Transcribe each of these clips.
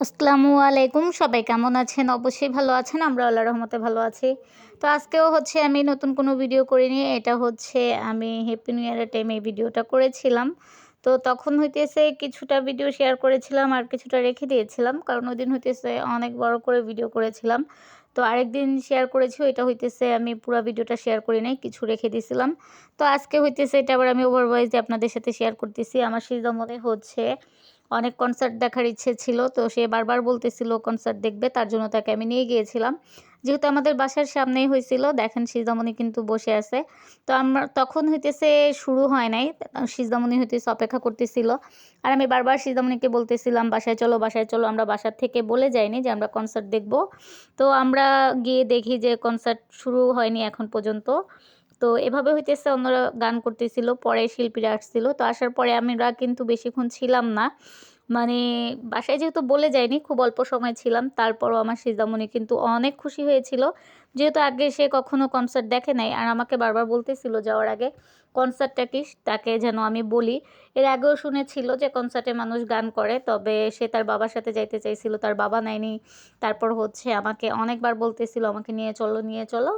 আসসালামু আলাইকুম। সবাই কেমন আছেন? অবশ্যই ভালো আছেন। আমরা আল্লাহ রহমতে ভালো আছি। তো আজকেও হচ্ছে আমি নতুন কোনো ভিডিও করিনি। এটা হচ্ছে আমি হ্যাপি নিউ ইয়ারের টাইমে এই ভিডিওটা করেছিলাম। তো তখন হইতেছে কিছুটা ভিডিও শেয়ার করেছিলাম আর কিছুটা রেখে দিয়েছিলাম। কারণ ওই দিন হইতেছে অনেক বড় করে ভিডিও করেছিলাম। তো আরেকদিন শেয়ার করেছি। ওইটা হইতেছে আমি পুরো ভিডিওটা শেয়ার করি নাই, কিছু রেখে দিয়েছিলাম। তো আজকে হইতেছে এটা আবার আমি ওভার ভয়েসে আপনাদের সাথে শেয়ার করতেছি। আমার সিজা মনে হচ্ছে অনেক কনসার্ট দেখার ইচ্ছে ছিল, তো সে বারবার বলতেছিল কনসার্ট দেখবে, তার জন্য তাকে আমি নিয়ে গিয়েছিলাম। যেহেতু আমাদের বাসার সামনেই হয়েছিল, দেখেন সিজামণি কিন্তু বসে আছে। তো আমরা, তখন হইতেছে শুরু হয় নাই, সিজামণি হইতেছে অপেক্ষা করতেছিল। আর আমি বারবার সিজামণিকে বলতেছিলাম, বাসায় চলো বাসায় চলো। আমরা বাসার থেকে বলে যাইনি যে আমরা কনসার্ট দেখব। তো আমরা গিয়ে দেখি যে কনসার্ট শুরু হয়নি এখন পর্যন্ত। তো এভাবে হইতেছে অন্যরা গান করতেছিল, পরে শিল্পীরা আসছিল। তো আসার পরে আমরা কিন্তু বেশিক্ষণ ছিলাম না। মানে বাসায় যেহেতু বলে যায়নি, খুব অল্প সময় ছিলাম। তারপরও আমার সিজামণি কিন্তু অনেক খুশি হয়েছিল। যেহেতু আগে সে কখনো কনসার্ট দেখে নাই, আর আমাকে বারবার বলতেছিল যাওয়ার আগে কনসার্টটা কি? তাকে যেন আমি বলি। এর আগেও শুনেছিল যে কনসার্টে মানুষ গান করে, তবে সে তার বাবার সাথে যাইতে চাইছিল, তার বাবা নেয়নি। তারপর হচ্ছে আমাকে অনেকবার বলতেছিল, আমাকে নিয়ে চলো নিয়ে চলো।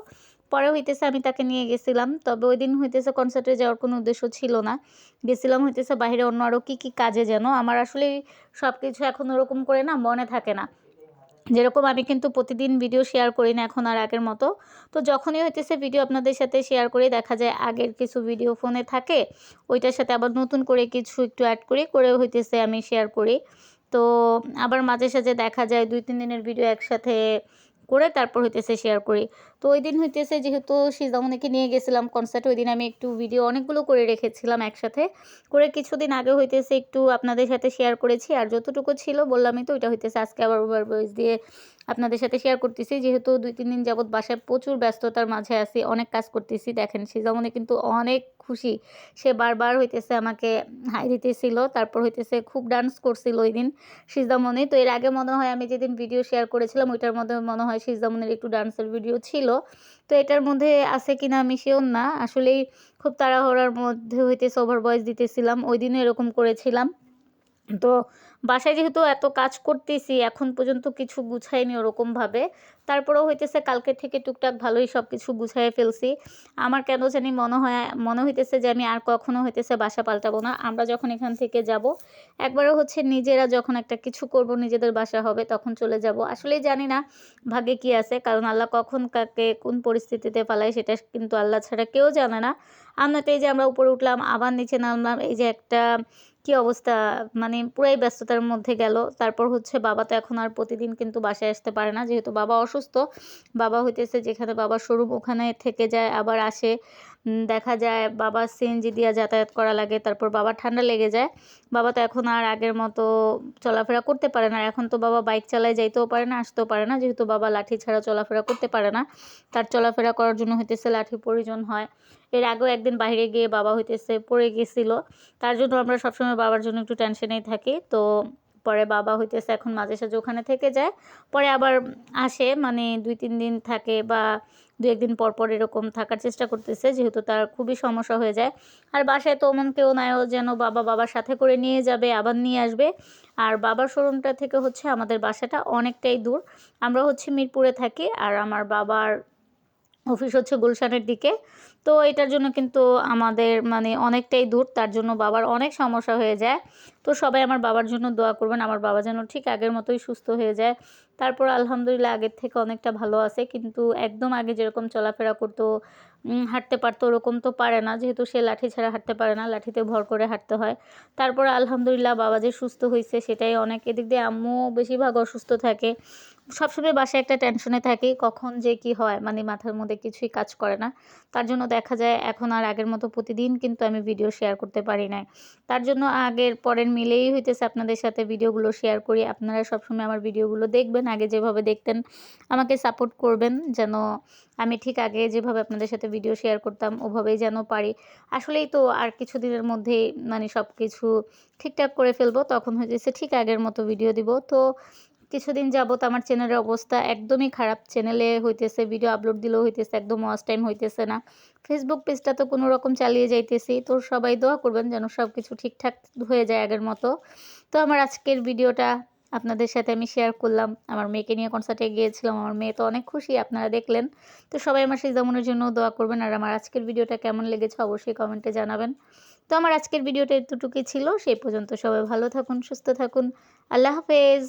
পরে হইতেছে আমি তাকে নিয়ে গেছিলাম। তবে ওই দিন হইতেছে কনসার্টে যাওয়ার কোনো উদ্দেশ্য ছিল না। গেছিলাম হইতেছে বাইরে অন্য আরও কী কী কাজে যেন। আমার আসলে সব কিছু এখন ওরকম করে না, মনে থাকে না। যেরকম আমি কিন্তু প্রতিদিন ভিডিও শেয়ার করি না এখন আর আগের মতো। তো যখনই হইতেছে ভিডিও আপনাদের সাথে শেয়ার করি, দেখা যায় আগের কিছু ভিডিও ফোনে থাকে। ওইটার সাথে আবার নতুন করে কিছু একটু অ্যাড করি করে হইতেছে আমি শেয়ার করি। তো আবার মাঝে সাঝে দেখা যায়, দুই, তিন দিনের ভিডিও একসাথে করে তারপর হইতেছে শেয়ার করি। তো ওই দিন হইতেছে যেহেতু সিজামনিকে নিয়ে গেছিলাম কনসার্ট ওই দিন আমি একটু ভিডিও অনেকগুলো করে রেখেছিলাম একসাথে। করে কিছুদিন আগে হইতেছে একটু আপনাদের সাথে শেয়ার করেছি। আর যতটুকু ছিল বললামই তো, ওইটা হইতেছে আজকে আবার ওভার ভয়েস দিয়ে আপনাদের সাথে শেয়ার করতেছি। যেহেতু দুই, তিন দিন যাবৎ বাসায় প্রচুর ব্যস্ততার মাঝে আছি, অনেক কাজ করতেছি। দেখেন, সিজামনি কিন্তু অনেক খুশি। সে বারবার হইতেছে আমাকে হাই দিতেছিল, তারপর হইতেছে খুব ডান্স করছিল ওই দিন সিজামনি তো এর আগে মনে হয় আমি যেদিন ভিডিও শেয়ার করেছিলাম, ওইটার মধ্যে মনে হয় সিজামনির একটু ডান্সের ভিডিও ছিল। তো এটার মধ্যে আছে কিনা আমি শিওর না। আসলেই খুব তাড়াহড়ার মধ্যে হইতেছে ওভার ভয়েস দিতেছিলাম। ওই দিনও এরকম করেছিলাম। তো বাসায় যেহেতু এত কাজ করতেছি, এখন পর্যন্ত কিছু গুছাইনি ওরকমভাবে। তারপরেও হইতেছে কালকে থেকে টুকটাক ভালোই সব কিছু গুছাইয়ে ফেলছি। আমার কেন জানি মনে হয়, মনে হইতেছে যে আমি আর কখনো হইতেছে বাসা পাল্টাবো না। আমরা যখন এখান থেকে যাব, একবারও হচ্ছে নিজেরা যখন একটা কিছু করব, নিজেদের বাসা হবে, তখন চলে যাব। আসলেই জানি না ভাগে কি আছে, কারণ আল্লাহ কখন কাকে কোন পরিস্থিতিতে পালায় সেটা কিন্তু আল্লাহ ছাড়া কেউ জানে না। আমরা তো এই যে আমরা উপরে উঠলাম, আবার নিচে নামলাম, এই যে একটা কি অবস্থা? মানে পুরাই ব্যস্ততার মধ্যে গেল। তারপর হচ্ছে বাবা তো এখন আর প্রতিদিন কিন্তু বাসায় আসতে পারে না। যেহেতু বাবা অসুস্থ, বাবা হইতেছে যেখানে বাবার শোরুম ওখানে থেকে যায়, আবার আসে। দেখা যায় বাবা সিএনজি দিয়ে যাতায়াত করা লাগে, তারপর বাবা ঠান্ডা লেগে যায়। বাবা তো এখন আর আগের মতো চলাফেরা করতে পারে না। এখন তো বাবা বাইক চালায় যাইতেও পারে না, আসতেও পারে না। যেহেতু বাবা লাঠি ছাড়া চলাফেরা করতে পারে না, তার চলাফেরা করার জন্য হইতেছে লাঠি প্রয়োজন হয়। এর আগেও একদিন বাইরে গিয়ে বাবা হইতেছে পড়ে গেছিল। তার জন্য আমরা সবসময় বাবার জন্য একটু টেনশনেই থাকি। তো পরে বাবা হইতেছে এখন মাঝে সাঝে ওখানে থেকে যায়। পরে আবার আসে মানে দুই, তিন দিন থাকে বা দু একদিন পর পর এরকম থাকার চেষ্টা করতেছে, যেহেতু তার খুবই সমস্যা হয়ে যায়। আর বাসায় তো এমন কেউ নাইও যেন বাবা বাবার সাথে করে নিয়ে যাবে, আবার নিয়ে আসবে। আর বাবার শোরুমটা থেকে হচ্ছে আমাদের বাসাটা অনেকটাই দূর। আমরা হচ্ছে মিরপুরে থাকি, আর আমার বাবার অফিস হচ্ছে গুলশানের দিকে। তো এটার জন্য কিন্তু আমাদের মানে অনেকটাই দূর, তার জন্য বাবার অনেক সমস্যা হয়ে যায়। তো সবাই আমার বাবার জন্য দোয়া করবেন, আমার বাবা যেন ঠিক আগের মতোই সুস্থ হয়ে যায়। তারপর আলহামদুলিল্লাহ আগের থেকে অনেকটা ভালো আছে, কিন্তু একদম আগে যেরকম চলাফেরা করতো হাঁটতে পারতো ওরকম তো পারে না। যেহেতু সে লাঠি ছাড়া হাঁটতে পারে না, লাঠিতে ভর করে হাঁটতে হয়। তারপর আলহামদুলিল্লাহ বাবা যে সুস্থ হয়েছে সেটাই অনেক। এদিক দিয়ে আম্মু বেশিরভাগ অসুস্থ থাকে। সবসময় বাসায় একটা টেনশনে থাকি, কখন যে কি হয় মানে মাথার মধ্যে কিছুই কাজ করে না। তার জন্য দেখা যায় এখন আর আগের মতো প্রতিদিন কিন্তু আমি ভিডিও শেয়ার করতে পারি না তার জন্য আগের পরের মিলেই হইতেছে আপনাদের সাথে ভিডিওগুলো শেয়ার করি। আপনারা সবসময় আমার ভিডিওগুলো দেখবেন, আগে যেভাবে দেখতেন আমাকে সাপোর্ট করবেন, যেন আমি ঠিক আগে যেভাবে আপনাদের সাথে ভিডিও শেয়ার করতাম, ওভাবেই যেন পারি। আসলেই তো আর কিছু দিনের মধ্যেই মানে সব কিছু ঠিকঠাক করে ফেলব, তখন হয়ে হয়েছে ঠিক আগের মতো ভিডিও দিব। তো কিছুদিন যাবত আমার চ্যানেলের অবস্থা একদমই খারাপ। চ্যানেলে হইতেছে ভিডিও আপলোড দিলেও হইতেছে, একদম ওয়াচ টাইম হইতেছে না। ফেসবুক পেজটা তো কোনো রকম চালিয়ে যাইতেছি। তো সবাই দোয়া করবেন যেন সব কিছু ঠিকঠাক হয়ে যায় আগের মতো। তো আমার আজকের ভিডিওটা আপনাদের সাথে আমি শেয়ার করলাম। আমার মেয়েকে নিয়ে কনসার্টে গিয়েছিলাম। আমার মেয়ে তো অনেক খুশি, আপনারা দেখলেন। তো সবাই আমার সিজামনের জন্য দোয়া করবেন। আর আমার আজকের ভিডিওটা কেমন লেগেছে অবশ্যই কমেন্টে জানাবেন। তো আমার আজকের ভিডিওটা এতটুকুই ছিল। সেই পর্যন্ত সবাই ভালো থাকুন, সুস্থ থাকুন। আল্লাহ হাফেজ।